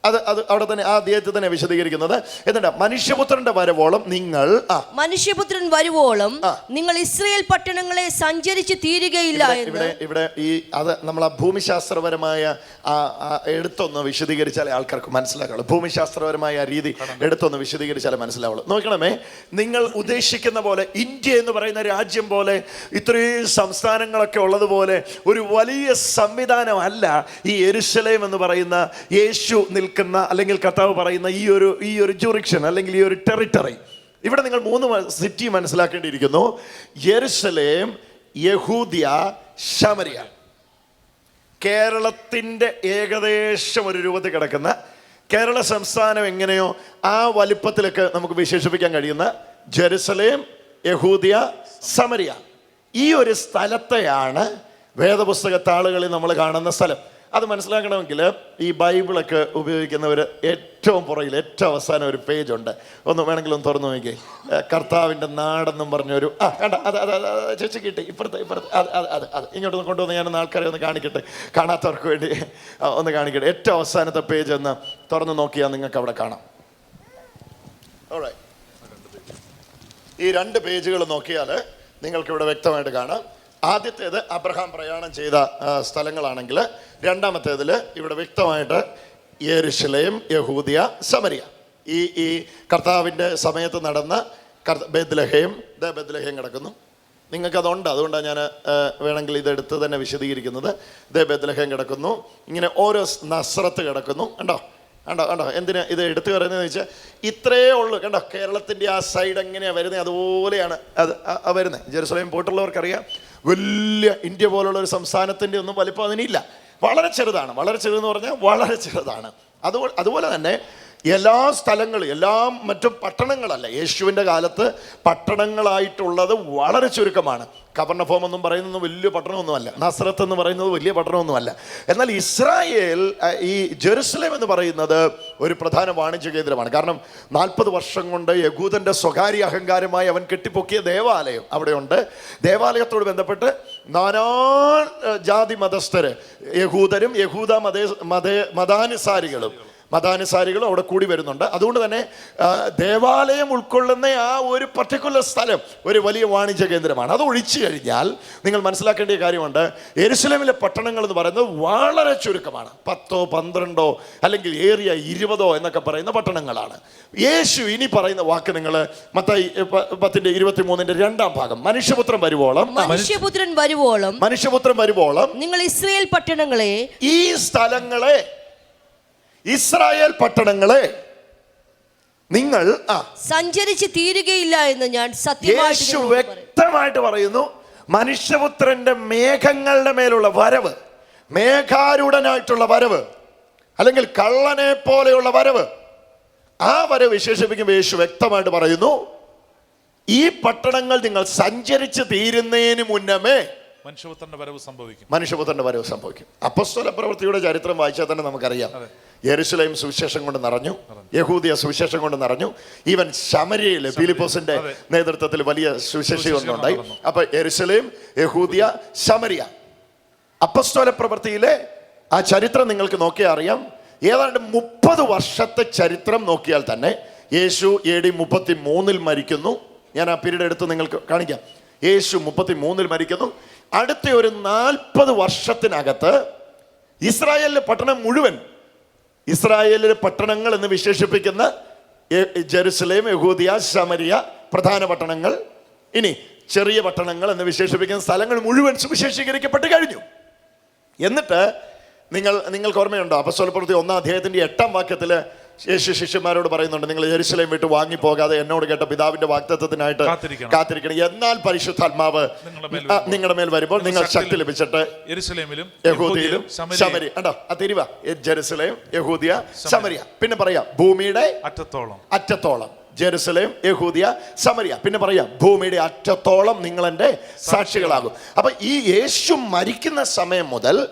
അത് അത് അവിടെ തന്നെ ആ അദ്ദേഹത്തെ തന്നെ വിശദീകരിക്കുന്നത്. എന്നിട്ട് മനുഷ്യപുത്രന്റെ വരവോളം നിങ്ങൾ ആ. മനുഷ്യപുത്രൻ വരുവോളം നിങ്ങൾ ഇസ്രയേൽ പട്ടണങ്ങളെ സഞ്ചരിച്ച് തീരുകയില്ല ഇവിടെ- ഇവിടെ ഈ അത് നമ്മൾ ആ ഭൂമിശാസ്ത്രപരമായ എടുത്തൊന്ന് വിശദീകരിച്ചാലേ ആൾക്കാർക്ക് മനസ്സിലാക്കുള്ളൂ ഭൂമിശാസ്ത്രപരമായ രീതി എടുത്തൊന്ന് വിശദീകരിച്ചാലേ മനസ്സിലാവുള്ളൂ. നോക്കണമേ നിങ്ങൾ ഉദ്ദേശിക്കുന്ന പോലെ ഇന്ത്യ എന്ന് പറയുന്ന രാജ്യം പോലെ ഇത്രയും സംസ്ഥാനങ്ങളൊക്കെ ഉള്ളതുപോലെ ഒരു വലിയ സംവിധാനമല്ല ഈ എരുസലേം എന്ന് പറയുന്ന യേശു നിൽക്കുന്ന അല്ലെങ്കിൽ കർത്താവ് പറയുന്ന ഈ ഒരു ഈ ഒരു ജുറിക്ഷൻ അല്ലെങ്കിൽ ഈ ഒരു ടെറിട്ടറി ഇവിടെ നിങ്ങൾ മൂന്ന് സിറ്റി മനസ്സിലാക്കേണ്ടിയിരിക്കുന്നു. യെരുസലേം യഹൂദിയ ശമരിയ. കേരളത്തിന്റെ ഏകദേശം ഒരു രൂപത്തിൽ കിടക്കുന്ന കേരള സംസ്ഥാനം എങ്ങനെയോ ആ വലിപ്പത്തിലൊക്കെ നമുക്ക് വിശേഷിപ്പിക്കാൻ കഴിയുന്ന ജെറുസലേം യഹൂദിയ സമരിയ ഈ ഒരു സ്ഥലത്തെയാണ് വേദപുസ്തക താളുകളിൽ നമ്മൾ കാണുന്ന സ്ഥലം. അത് മനസ്സിലാക്കണമെങ്കിൽ ഈ ബൈബിളൊക്കെ ഉപയോഗിക്കുന്നവർ ഏറ്റവും പുറകിൽ ഏറ്റവും അവസാനം ഒരു പേജ് ഉണ്ട് ഒന്ന് വേണമെങ്കിൽ ഒന്ന് തുറന്നു നോക്കി കർത്താവിന്റെ നാടെന്നും പറഞ്ഞൊരു ആ കണ്ട അത് അത് ചേച്ചി കിട്ടി. ഇപ്പുറത്തെ ഇപ്പുറത്തെ അത് അത് അത് അത്. ഇങ്ങോട്ട് കൊണ്ടുവന്ന് ഞാൻ ആൾക്കാരെ ഒന്ന് കാണിക്കട്ടെ. കാണാത്തവർക്ക് വേണ്ടി. ഒന്ന് കാണിക്കട്ടെ. ഏറ്റവും അവസാനത്തെ പേജ് ഒന്ന് തുറന്നു നോക്കിയാൽ നിങ്ങൾക്ക് അവിടെ കാണാം. ഈ രണ്ട് പേജുകൾ നോക്കിയാൽ നിങ്ങൾക്ക് ഇവിടെ വ്യക്തമായിട്ട് കാണാം. ആദ്യത്തേത് അബ്രഹാം പ്രയാണം ചെയ്ത സ്ഥലങ്ങളാണെങ്കിൽ രണ്ടാമത്തേതിൽ ഇവിടെ വ്യക്തമായിട്ട് യെരുശലേം യഹൂദിയ സമരിയ. ഈ ഈ കർത്താവിന്റെ സമയത്ത് നടന്ന കർത്ത- ബെത്ലഹേം ദ ബെത്ലഹേം കിടക്കുന്നു. നിങ്ങൾക്കതുണ്ട് അതുകൊണ്ടാണ് ഞാൻ വേണമെങ്കിൽ ഇതെടുത്ത് തന്നെ വിശദീകരിക്കുന്നത്. ദേ ബെത്ലഹേം കിടക്കുന്നു. ഇങ്ങനെ ഓരോ നസ്രത്ത് കിടക്കുന്നു. കണ്ടോ? കണ്ടോ കണ്ടോ? എന്തിനാ ഇത് എടുത്തു പറയുന്നതെന്ന് വെച്ചാൽ ഇത്രയേ ഉള്ളൂ. കണ്ടോ? കേരളത്തിന്റെ ആ സൈഡ് എങ്ങനെയാണ് വരുന്നത് അതുപോലെയാണ് അത് വരുന്നത് ജെറുസലേം പോയിട്ടുള്ളവർക്കറിയാം. വലിയ ഇന്ത്യ പോലുള്ള ഒരു സംസ്ഥാനത്തിന്റെ ഒന്നും വലിപ്പം അതിനില്ല. വളരെ ചെറുതാണ്. വളരെ ചെറുതെന്ന് പറഞ്ഞാൽ വളരെ ചെറുതാണ്. അതുപോലെ അതുപോലെ തന്നെ എല്ലാ സ്ഥലങ്ങളും എല്ലാ മറ്റും പട്ടണങ്ങളല്ല. യേശുവിന്റെ കാലത്ത് പട്ടണങ്ങളായിട്ടുള്ളത് വളരെ ചുരുക്കമാണ്. കവർണഭോം എന്നും പറയുന്നത് വലിയ പട്ടണമൊന്നുമല്ല. നസ്രത്ത് എന്ന് പറയുന്നത് വലിയ പട്ടണമൊന്നുമല്ല. എന്നാൽ ഇസ്രായേൽ ഈ ജെറുസലേം എന്ന് പറയുന്നത് ഒരു പ്രധാന വാണിജ്യ കേന്ദ്രമാണ്. കാരണം നാൽപ്പത് വർഷം കൊണ്ട് യഹൂദന്റെ സ്വകാര്യ അഹങ്കാരമായി അവൻ കെട്ടിപ്പൊക്കിയ ദേവാലയം അവിടെയുണ്ട്. ദേവാലയത്തോട് ബന്ധപ്പെട്ട് നാനാ ജാതി മതസ്ഥര് യഹൂദരും യഹൂദ മതേ മതേ മതാനുസാരികളും മതാനുസാരികളും അവിടെ കൂടി വരുന്നുണ്ട്. അതുകൊണ്ട് തന്നെ ദേവാലയം ഉൾക്കൊള്ളുന്ന ആ ഒരു പർട്ടിക്കുലർ സ്ഥലം ഒരു വലിയ വാണിജ്യ കേന്ദ്രമാണ്. അത് ഒഴിച്ചു കഴിഞ്ഞാൽ നിങ്ങൾ മനസ്സിലാക്കേണ്ട കാര്യമുണ്ട്. എരുസലമിലെ പട്ടണങ്ങൾ എന്ന് പറയുന്നത് വളരെ ചുരുക്കമാണ്. പത്തോ പന്ത്രണ്ടോ അല്ലെങ്കിൽ ഏറിയ ഇരുപതോ എന്നൊക്കെ പറയുന്ന പട്ടണങ്ങളാണ്. യേശു ഇനി പറയുന്ന വാക്ക് നിങ്ങൾ മത്തായി പത്തിന്റെ ഇരുപത്തി മൂന്നിന്റെ രണ്ടാം ഭാഗം. മനുഷ്യപുത്രം വരുവോളം മനുഷ്യപുത്രൻ വരുവോളം മനുഷ്യപുത്രം വരുവോളം നിങ്ങൾ ഇസ്രയേൽ പട്ടണങ്ങളെ ഈ സ്ഥലങ്ങളെ ഇസ്രായേൽ പട്ടണങ്ങളെ നിങ്ങൾ ആ സഞ്ചരിച്ച് തീരുകയില്ല എന്ന് ഞാൻ സത്യമായിട്ട് യേശു വ്യക്തമായിട്ട് പറയുന്നു മനുഷ്യപുത്രന്റെ മേഘങ്ങളുടെ മേലുള്ള വരവ് മേഘാരൂഢനായിട്ടുള്ള വരവ് അല്ലെങ്കിൽ കള്ളനെ പോലെയുള്ള വരവ് ആ വരവ് വിശേഷിപ്പിക്കുമ്പോൾ യേശു വ്യക്തമായിട്ട് പറയുന്നു ഈ പട്ടണങ്ങൾ നിങ്ങൾ സഞ്ചരിച്ച് തീരുന്നതിന് മുന്നമേ മനുഷ്യപുത്രന്റെ വരവ് സംഭവിക്കും. മനുഷ്യപുത്രന്റെ വരവ് സംഭവിക്കും. അപ്പസ്തോല പ്രവൃത്തിയുടെ ചരിത്രം വായിച്ചാൽ തന്നെ നമുക്കറിയാം. യെരുസലേം സുവിശേഷം കൊണ്ട് നിറഞ്ഞു യഹൂദിയ സുവിശേഷം കൊണ്ട് നിറഞ്ഞു. ഈവൻ ശമരിയയിൽ ഫിലിപ്പോസിന്റെ നേതൃത്വത്തിൽ വലിയ സുവിശേഷി ഒന്നുണ്ടായി. അപ്പൊ യെരുസലേം യഹൂദിയ ശമരിയ. അപ്പസ്തോല പ്രവൃത്തിയിലെ ആ ചരിത്രം നിങ്ങൾക്ക് നോക്കിയാൽ അറിയാം. ഏതാണ്ട് മുപ്പത് വർഷത്തെ ചരിത്രം നോക്കിയാൽ തന്നെ യേശു എ ഡി മുപ്പത്തി മൂന്നിൽ മരിക്കുന്നു. ഞാൻ ആ പീരീഡ് എടുത്ത് നിങ്ങൾക്ക് കാണിക്കാം. യേശു മുപ്പത്തി മൂന്നിൽ മരിക്കുന്നു. അടുത്ത ഒരു നാൽപ്പത് വർഷത്തിനകത്ത് ഇസ്രായേലിലെ പട്ടണം മുഴുവൻ ഇസ്രായേലിലെ പട്ടണങ്ങൾ എന്ന് വിശേഷിപ്പിക്കുന്ന ജെറുസലേം യഹൂദിയ ശമരിയ പ്രധാന പട്ടണങ്ങൾ. ഇനി ചെറിയ പട്ടണങ്ങൾ എന്ന് വിശേഷിപ്പിക്കുന്ന സ്ഥലങ്ങൾ മുഴുവൻ സുവിശേഷീകരിക്കപ്പെട്ട് കഴിഞ്ഞു. എന്നിട്ട് നിങ്ങൾ നിങ്ങൾക്ക് ഓർമ്മയുണ്ടോ? അപസ്വലപ്രവൃത്തി ഒന്നാം അധ്യായത്തിന്റെ എട്ടാം വാക്യത്തിൽ യേശു ശിഷ്യന്മാരോട് പറയുന്നുണ്ട് നിങ്ങൾ ജെറുസലേം വിട്ട് വാങ്ങിപ്പോകാതെ എന്നോട് കേട്ട പിതാവിന്റെ വാഗ്ദത്തത്തിനായിട്ട് കാത്തിരിക്കണം. എന്നാൽ പരിശുദ്ധാത്മാവ് നിങ്ങളുടെ മേൽ വരുമ്പോൾ നിങ്ങൾ ശക്തി ലഭിച്ചിട്ട് ജെറുസലേമിലും യഹൂദിയിലും ശമരിയിലും ശമരി കണ്ടോ? ആ തിരുവ. ജെറുസലേം യഹൂദിയ ശമരിയ. പിന്നെ പറയാ ഭൂമിയുടെ അറ്റത്തോളം. അറ്റത്തോളം. ജെറുസലേം യഹൂദിയ സമരിയ പിന്നെ പറയാം ഭൂമിയുടെ അറ്റത്തോളം നിങ്ങൾ എന്റെ സാക്ഷികളാകും. അപ്പൊ ഈ യേശു മരിക്കുന്ന സമയം മുതൽ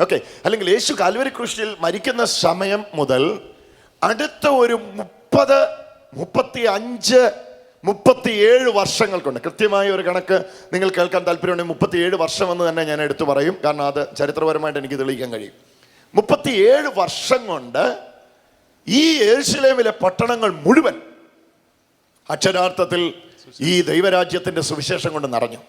ഓക്കെ അല്ലെങ്കിൽ യേശു കാൽവരി കൃഷിയിൽ മരിക്കുന്ന സമയം മുതൽ അടുത്ത ഒരു മുപ്പത് മുപ്പത്തി അഞ്ച് മുപ്പത്തിയേഴ് വർഷങ്ങൾ കൊണ്ട് കൃത്യമായ ഒരു കണക്ക് നിങ്ങൾ കേൾക്കാൻ താല്പര്യമുണ്ടെങ്കിൽ മുപ്പത്തിയേഴ് വർഷം എന്ന് തന്നെ ഞാൻ എടുത്തു പറയും. കാരണം അത് ചരിത്രപരമായിട്ട് എനിക്ക് തെളിയിക്കാൻ കഴിയും. മുപ്പത്തിയേഴ് വർഷം കൊണ്ട് ഈ യെരുശലേമിലെ പട്ടണങ്ങൾ മുഴുവൻ അക്ഷരാർത്ഥത്തിൽ ഈ ദൈവരാജ്യത്തിന്റെ സുവിശേഷം കൊണ്ട് നിറഞ്ഞു.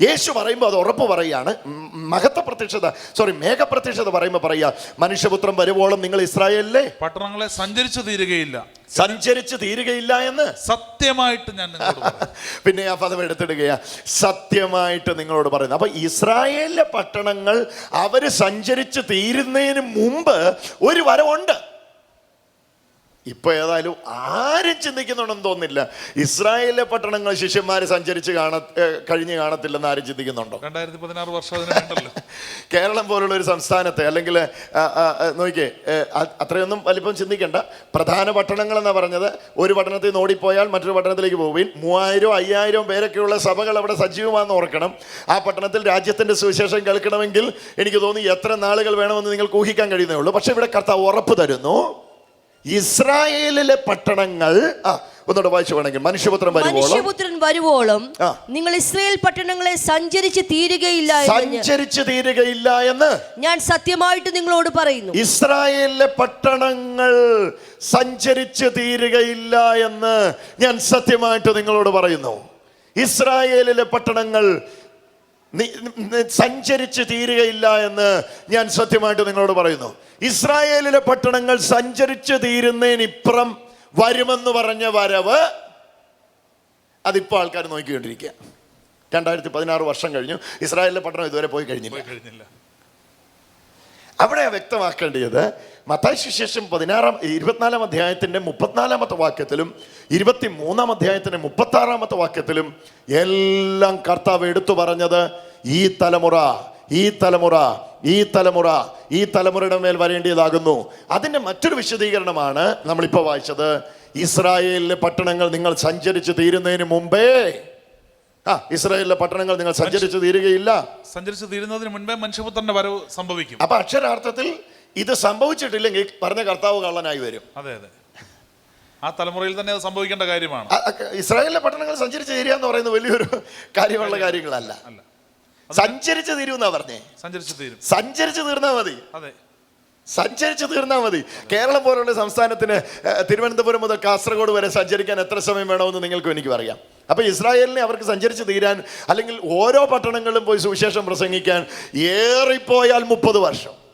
യേശു പറയുമ്പോൾ അത് ഉറപ്പ് പറയുകയാണ്. ഉം, മഹത്വ പ്രത്യക്ഷത സോറി മേഘപ്രത്യക്ഷത പറയുമ്പോൾ പറയുക മനുഷ്യപുത്രം വരുവോളം നിങ്ങൾ ഇസ്രായേലിലെ പട്ടണങ്ങളെ സഞ്ചരിച്ചു തീരുകയില്ല. സഞ്ചരിച്ചു തീരുകയില്ല എന്ന്. സത്യമായിട്ട് ഞാൻ. [LAUGHS] പിന്നെ ആ പദം എടുത്തിടുകയാ. സത്യമായിട്ട് നിങ്ങളോട് പറയുന്നു. അപ്പൊ ഇസ്രായേലിലെ പട്ടണങ്ങൾ അവർ സഞ്ചരിച്ചു തീരുന്നതിന് മുമ്പ് ഒരു വരവുണ്ട്. ഇപ്പൊ ഏതായാലും ആരും ചിന്തിക്കുന്നുണ്ടെന്ന് തോന്നില്ല ഇസ്രായേലിലെ പട്ടണങ്ങൾ ശിഷ്യന്മാരെ സഞ്ചരിച്ച് കാണ കഴിഞ്ഞ് കാണത്തില്ലെന്ന് ആരും ചിന്തിക്കുന്നുണ്ടോ? രണ്ടായിരത്തി പതിനാറ് വർഷം [LAUGHS] കേരളം പോലുള്ള ഒരു സംസ്ഥാനത്തെ അല്ലെങ്കിൽ നോക്കിയേ അത്രയൊന്നും വലിപ്പം ചിന്തിക്കേണ്ട. പ്രധാന പട്ടണങ്ങൾ എന്നാ പറഞ്ഞത് ഒരു പട്ടണത്തിൽ നിന്ന് ഓടിപ്പോയാൽ മറ്റൊരു പട്ടണത്തിലേക്ക് പോകുവിൻ മൂവായിരം അയ്യായിരം പേരൊക്കെയുള്ള സഭകൾ അവിടെ സജീവമാണെന്ന് ഓർക്കണം. ആ പട്ടണത്തിൽ രാജ്യത്തിന്റെ സുവിശേഷം കേൾക്കണമെങ്കിൽ എനിക്ക് തോന്നി എത്ര നാളുകൾ വേണമെന്ന് നിങ്ങൾക്ക് ഊഹിക്കാൻ കഴിയുന്നേ ഉള്ളൂ. പക്ഷെ ഇവിടെ കർത്താവ് ഉറപ്പ് തരുന്നു. ഇസ്രായേലിലെ പട്ടണങ്ങൾ ആ ഒന്നുകൂടെ വായിച്ചു വേണമെങ്കിൽ. മനുഷ്യപുത്രൻ വരുവോളം? മനുഷ്യപുത്രൻ വരുവോളം? നിങ്ങൾ ഇസ്രായേൽ പട്ടണങ്ങളെ സഞ്ചരിച്ച് തീരുകയില്ല സഞ്ചരിച്ച് തീരുകയില്ല എന്ന്? ഞാൻ സത്യമായിട്ട് നിങ്ങളോട് പറയുന്നു. ഇസ്രായേലിലെ പട്ടണങ്ങൾ സഞ്ചരിച്ച് തീരുകയില്ല എന്ന് ഞാൻ സത്യമായിട്ട് നിങ്ങളോട് പറയുന്നു. ഇസ്രായേലിലെ പട്ടണങ്ങൾ സഞ്ചരിച്ച് തീരുകയില്ല എന്ന് ഞാൻ സത്യമായിട്ട് നിങ്ങളോട് പറയുന്നു. ഇസ്രായേലിലെ പട്ടണങ്ങൾ സഞ്ചരിച്ച് തീരുന്നതിനിപ്പുറം വരുമെന്ന് പറഞ്ഞ വരവ് അതിപ്പോൾ ആൾക്കാർ നോക്കിക്കൊണ്ടിരിക്കുക. രണ്ടായിരത്തി പതിനാറ് വർഷം കഴിഞ്ഞു. ഇസ്രായേലിലെ പട്ടണം ഇതുവരെ പോയി കഴിഞ്ഞില്ല. അവിടെ വ്യക്തമാക്കേണ്ടത്. മത്തായി സുശേഷം പതിനാറാം ഇരുപത്തിനാലാം അധ്യായത്തിന്റെ മുപ്പത്തിനാലാമത്തെ വാക്യത്തിലും ഇരുപത്തി മൂന്നാം അധ്യായത്തിന്റെ മുപ്പത്താറാമത്തെ വാക്യത്തിലും എല്ലാം കർത്താവ് എടുത്തു പറഞ്ഞത് ഈ തലമുറ ഈ തലമുറ ഈ തലമുറ ഈ തലമുറയുടെ മേൽ വരേണ്ടിയതാകുന്നു അതിന്റെ മറ്റൊരു വിശദീകരണമാണ് നമ്മളിപ്പോൾ വായിച്ചത്. ഇസ്രായേലിലെ പട്ടണങ്ങൾ നിങ്ങൾ സഞ്ചരിച്ച് തീരുന്നതിന് മുമ്പേ ആ ഇസ്രായേലിലെ പട്ടണങ്ങൾ നിങ്ങൾ സഞ്ചരിച്ചു തീരുകയില്ല. സഞ്ചരിച്ചു തീരുന്നതിന് മുൻപേ മനുഷ്യപുത്രന്റെ വരവ് സംഭവിക്കും. അപ്പൊ അക്ഷരാർത്ഥത്തിൽ ഇത് സംഭവിച്ചിട്ടില്ലെങ്കിൽ പറഞ്ഞ കർത്താവ് കള്ളനായി വരും. അതെ അതെ. ആ തലമുറയിൽ തന്നെ അത് സംഭവിക്കേണ്ട കാര്യമാണ്. ഇസ്രായേലിലെ പട്ടണങ്ങൾ സഞ്ചരിച്ച് തീരുക എന്ന് പറയുന്നത് വലിയൊരു കാര്യമുള്ള കാര്യങ്ങളല്ല. സഞ്ചരിച്ചു സഞ്ചരിച്ച് തീരുമെന്നാ പറഞ്ഞേ? സഞ്ചരിച്ച് തീരും. സഞ്ചരിച്ച് തീർന്നാ മതി. അതെ. സഞ്ചരിച്ച് തീർന്നാൽ മതി. കേരളം പോലുള്ള സംസ്ഥാനത്തിന് തിരുവനന്തപുരം മുതൽ കാസർഗോഡ് വരെ സഞ്ചരിക്കാൻ എത്ര സമയം വേണമെന്ന് നിങ്ങൾക്കും എനിക്കും അറിയാം അപ്പൊ ഇസ്രായേലിനെ അവർക്ക് സഞ്ചരിച്ച് തീരാൻ അല്ലെങ്കിൽ ഓരോ പട്ടണങ്ങളിലും പോയി സുവിശേഷം പ്രസംഗിക്കാൻ ഏറിപ്പോയാൽ മുപ്പത് വർഷം.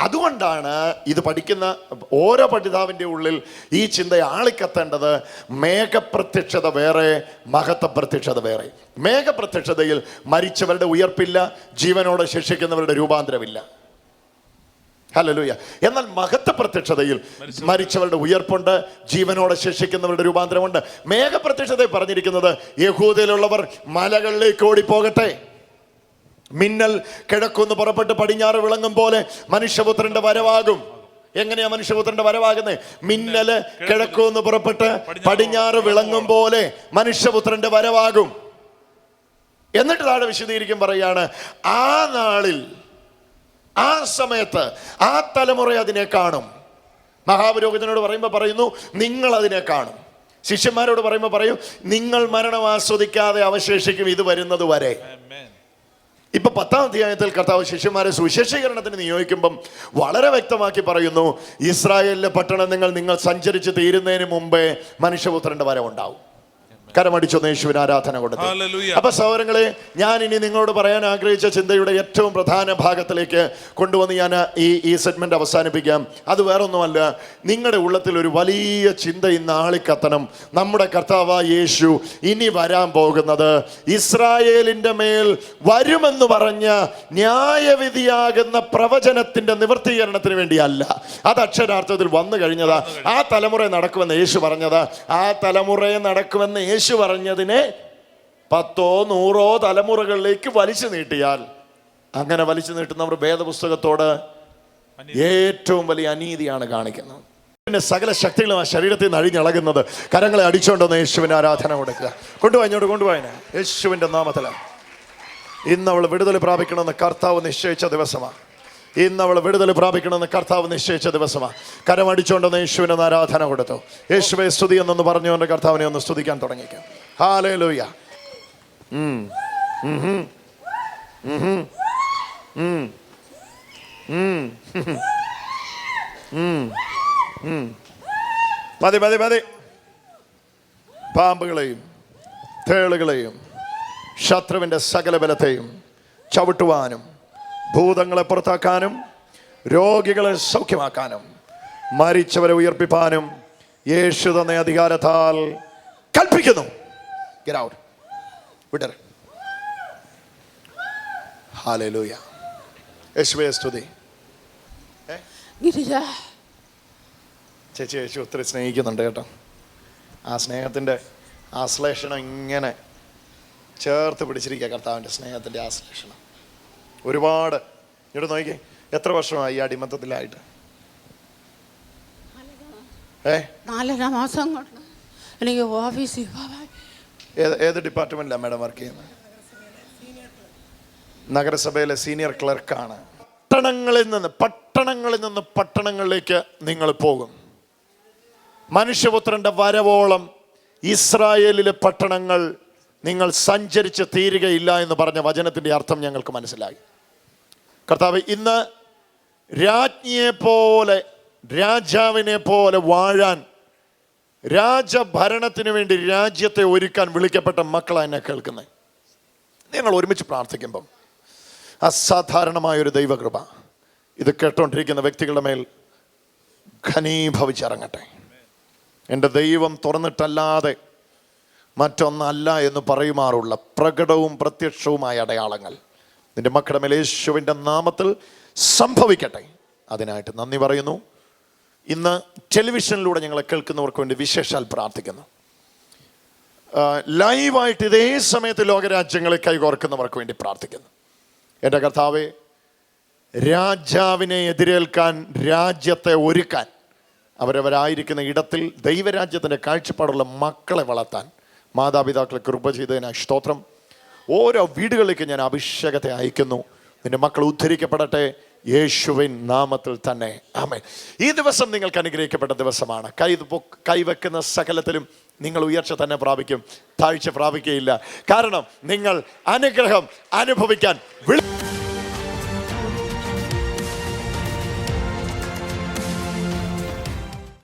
അതുകൊണ്ടാണ് ഇത് പഠിക്കുന്ന ഓരോ പഠിതാവിന്റെ ഉള്ളിൽ ഈ ചിന്ത ആളിക്കത്തേണ്ടത് മേഘപ്രത്യക്ഷത വേറെ മഹത്വ പ്രത്യക്ഷത വേറെ. മേഘപ്രത്യക്ഷതയിൽ മരിച്ചവരുടെ ഉയർപ്പില്ല ജീവനോടെ ശിക്ഷിക്കുന്നവരുടെ രൂപാന്തരമില്ല. ഹല്ലേലൂയ. എന്നാൽ മഹത്വ പ്രത്യക്ഷതയിൽ മരിച്ചവരുടെ ഉയർപ്പുണ്ട് ജീവനോടെ ശേഷിക്കുന്നവരുടെ രൂപാന്തരമുണ്ട്. മേഘപ്രത്യക്ഷതയെ പറഞ്ഞിരിക്കുന്നത് യഹൂദയിലുള്ളവർ മലകളിലേക്ക് ഓടിപ്പോകട്ടെ. മിന്നൽ കിഴക്കുന്ന് പുറപ്പെട്ട് പടിഞ്ഞാറ് വിളങ്ങും പോലെ മനുഷ്യപുത്രന്റെ വരവാകും. എങ്ങനെയാ മനുഷ്യപുത്രന്റെ വരവാകുന്നത് മിന്നൽ കിഴക്കുന്ന് പുറപ്പെട്ട് പടിഞ്ഞാറ് വിളങ്ങും പോലെ മനുഷ്യപുത്രന്റെ വരവാകും. എന്നിട്ട് താഴെ വിശദീകരിക്കും പറയാണ് ആ നാളിൽ ആ സമയത്ത് ആ തലമുറ അതിനെ കാണും. മഹാപുരോഹിതനോട് പറയുമ്പോൾ പറയുന്നു നിങ്ങൾ അതിനെ കാണും. ശിഷ്യന്മാരോട് പറയുമ്പോൾ പറയും നിങ്ങൾ മരണം ആസ്വദിക്കാതെ അവശേഷിക്കും ഇത് വരുന്നത് വരെ. ഇപ്പൊ പത്താം അധ്യായത്തിൽ കർത്താവ് ശിഷ്യന്മാരെ സുശേഷീകരണത്തിന് നിയോഗിക്കുമ്പം വളരെ വ്യക്തമാക്കി പറയുന്നു ഇസ്രായേലിലെ പട്ടണം നിങ്ങൾ നിങ്ങൾ സഞ്ചരിച്ച് തീരുന്നതിന് മുമ്പേ മനുഷ്യപുത്രന്റെ വരവുണ്ടാവും. കരമടിച്ചൊന്ന് യേശുവിന് ആരാധന കൊടുത്തു. അപ്പൊ സൗരങ്ങളെ ഞാൻ ഇനി നിങ്ങളോട് പറയാൻ ആഗ്രഹിച്ച ചിന്തയുടെ ഏറ്റവും പ്രധാന ഭാഗത്തിലേക്ക് കൊണ്ടുവന്ന് ഞാൻ ഈ ഈ സെഗ്മെന്റ് അവസാനിപ്പിക്കാം. അത് വേറൊന്നുമല്ല നിങ്ങളുടെ ഉള്ളത്തിൽ ഒരു വലിയ ചിന്ത ഇന്ന് ആളിക്കത്തണം. നമ്മുടെ കർത്താവ് യേശു ഇനി വരാൻ പോകുന്നത് ഇസ്രായേലിന്റെ മേൽ വരുമെന്ന് പറഞ്ഞ ന്യായവിധിയാകുന്ന പ്രവചനത്തിന്റെ നിവർത്തീകരണത്തിന് വേണ്ടിയല്ല. അത് അക്ഷരാർത്ഥത്തിൽ വന്നു കഴിഞ്ഞതാ. ആ തലമുറ നടക്കുമെന്ന് യേശു പറഞ്ഞതാ. ആ തലമുറയെ നടക്കുമെന്ന് യേശു പറഞ്ഞതിനെ പത്തോ നൂറോ തലമുറകളിലേക്ക് വലിച്ചു നീട്ടിയാൽ അങ്ങനെ വലിച്ചു നീട്ടുന്നവർ വേദപുസ്തകത്തോട് ഏറ്റവും വലിയ അനീതിയാണ് കാണിക്കുന്നത്. പിന്നെ സകല ശക്തികളും ആ ശരീരത്തിൽ നിന്ന് അഴിഞ്ഞളകുന്നത്. കരങ്ങളെ അടിച്ചുകൊണ്ടെന്ന് യേശുവിന് ആരാധന കൊടുക്കുക. കൊണ്ടുപോയിട്ട് കൊണ്ടുപോയനെ യേശുവിന്റെ നാമത്തിലാണ് ഇന്ന് അവൾ വിടുതൽ പ്രാപിക്കണമെന്ന് കർത്താവ് നിശ്ചയിച്ച ദിവസമാണ്. ഇന്ന് അവൾ വിടുതൽ പ്രാപിക്കണമെന്ന് കർത്താവ് നിശ്ചയിച്ച ദിവസമാണ്. കരമടിച്ചുകൊണ്ടെന്ന് യേശുവിന് ആരാധന കൊടുത്തു. യേശുവെ സ്തുതി എന്നൊന്ന് പറഞ്ഞുകൊണ്ട് കർത്താവിനെ ഒന്ന് സ്തുതിക്കാൻ തുടങ്ങിക്കാം. ഹാലേ ലൂയ മതി മതി മതി. പാമ്പുകളെയും തേളുകളെയും ശത്രുവിന്റെ സകല ബലത്തെയും ചവിട്ടുവാനും ഭൂതങ്ങളെ പുറത്താക്കാനും രോഗികളെ സൗഖ്യമാക്കാനും മരിച്ചവരെ ഉയർപ്പിപ്പാനും യേശു തന്ന അധികാരത്താൽ കൽപ്പിക്കുന്നു. ഹാലൂയ യേശുവേ സ്തുതി. ചേച്ചി ചേച്ചി ഒത്തിരി സ്നേഹിക്കുന്നുണ്ട് കേട്ടോ. ആ സ്നേഹത്തിന്റെ ആശ്ലേഷണം ഇങ്ങനെ ചേർത്ത് പിടിച്ചിരിക്കുക കർത്താവിന്റെ സ്നേഹത്തിന്റെ ആശ്ലേഷണം. ഒരുപാട്. ഇവിടെ നോക്കിക്കേ. എത്ര വർഷമായി അടിമത്തത്തിലായിട്ട്? ഏ? നാലര മാസം കൊണ്ട് എനിക്ക് ഓഫീസിൽ പോവാൻ. ഏത് ഏത് ഡിപ്പാർട്ട്മെന്റിലാണ് മാഡം വർക്ക് ചെയ്യുന്നത്? നഗരസഭയിലെ സീനിയർ ക്ലർക്കാണ്. പട്ടണങ്ങളിൽ നിന്ന് പട്ടണങ്ങളിൽ നിന്ന് പട്ടണങ്ങളിലേക്ക് നിങ്ങൾ പോകും. മനുഷ്യപുത്രന്റെ വരവോളം ഇസ്രായേലിലെ പട്ടണങ്ങൾ നിങ്ങൾ സഞ്ചരിച്ച് തീരുകയില്ല എന്ന് പറഞ്ഞ വചനത്തിന്റെ അർത്ഥം ഞങ്ങൾക്ക് മനസ്സിലായി. കർത്താവ് ഇന്ന് രാജ്ഞിയെ പോലെ രാജാവിനെ പോലെ വാഴാൻ രാജഭരണത്തിന് വേണ്ടി രാജ്യത്തെ ഒരുക്കാൻ വിളിക്കപ്പെട്ട മക്കളാണ് എന്നെ കേൾക്കുന്നത് നിങ്ങൾ ഒരുമിച്ച് പ്രാർത്ഥിക്കുമ്പം അസാധാരണമായൊരു ദൈവകൃപ ഇത് കേട്ടോണ്ടിരിക്കുന്ന വ്യക്തികളുടെ മേൽ ഘനീഭവിച്ചിറങ്ങട്ടെ. എന്റെ ദൈവം തുറന്നിട്ടല്ലാതെ മറ്റൊന്നല്ല എന്ന് പറയുമാറുള്ള പ്രകടവും പ്രത്യക്ഷവുമായ അടയാളങ്ങൾ. നിന്റെ മക്കളുടെ മേൽ യേശുവിന്റെ നാമത്തിൽ സംഭവിക്കട്ടെ. അതിനായിട്ട് നന്ദി പറയുന്നു. ഇന്ന് ടെലിവിഷനിലൂടെ ഞങ്ങളെ കേൾക്കുന്നവർക്ക് വേണ്ടി വിശേഷാൽ പ്രാർത്ഥിക്കുന്നു. ലൈവായിട്ട് ഇതേ സമയത്ത് ലോകരാജ്യങ്ങളെ കൈകോർക്കുന്നവർക്ക് വേണ്ടി പ്രാർത്ഥിക്കുന്നു. എന്റെ കർത്താവെ രാജാവിനെ എതിരേൽക്കാൻ രാജ്യത്തെ ഒരുക്കാൻ അവരവരായിരിക്കുന്ന ഇടത്തിൽ ദൈവരാജ്യത്തിന്റെ കാഴ്ചപ്പാടുള്ള മക്കളെ വളർത്താൻ മാതാപിതാക്കളെ കൃപ ചെയ്തതിനായി സ്തോത്രം. ഓരോ വീടുകളിലേക്ക് ഞാൻ അഭിഷേകത്തെ അയക്കുന്നു. നിന്റെ മക്കൾ ഉദ്ധരിക്കപ്പെടട്ടെ. യേശുവിൻ നാമത്തിൽ തന്നെ. ആമേ ഈ ദിവസം നിങ്ങൾക്ക് അനുഗ്രഹിക്കപ്പെട്ട ദിവസമാണ്. കൈ കൈവെക്കുന്ന സകലത്തിലും നിങ്ങൾ ഉയർച്ച തന്നെ പ്രാപിക്കും. താഴ്ച പ്രാപിക്കുകയില്ല. കാരണം നിങ്ങൾ അനുഗ്രഹം അനുഭവിക്കാൻ വിളി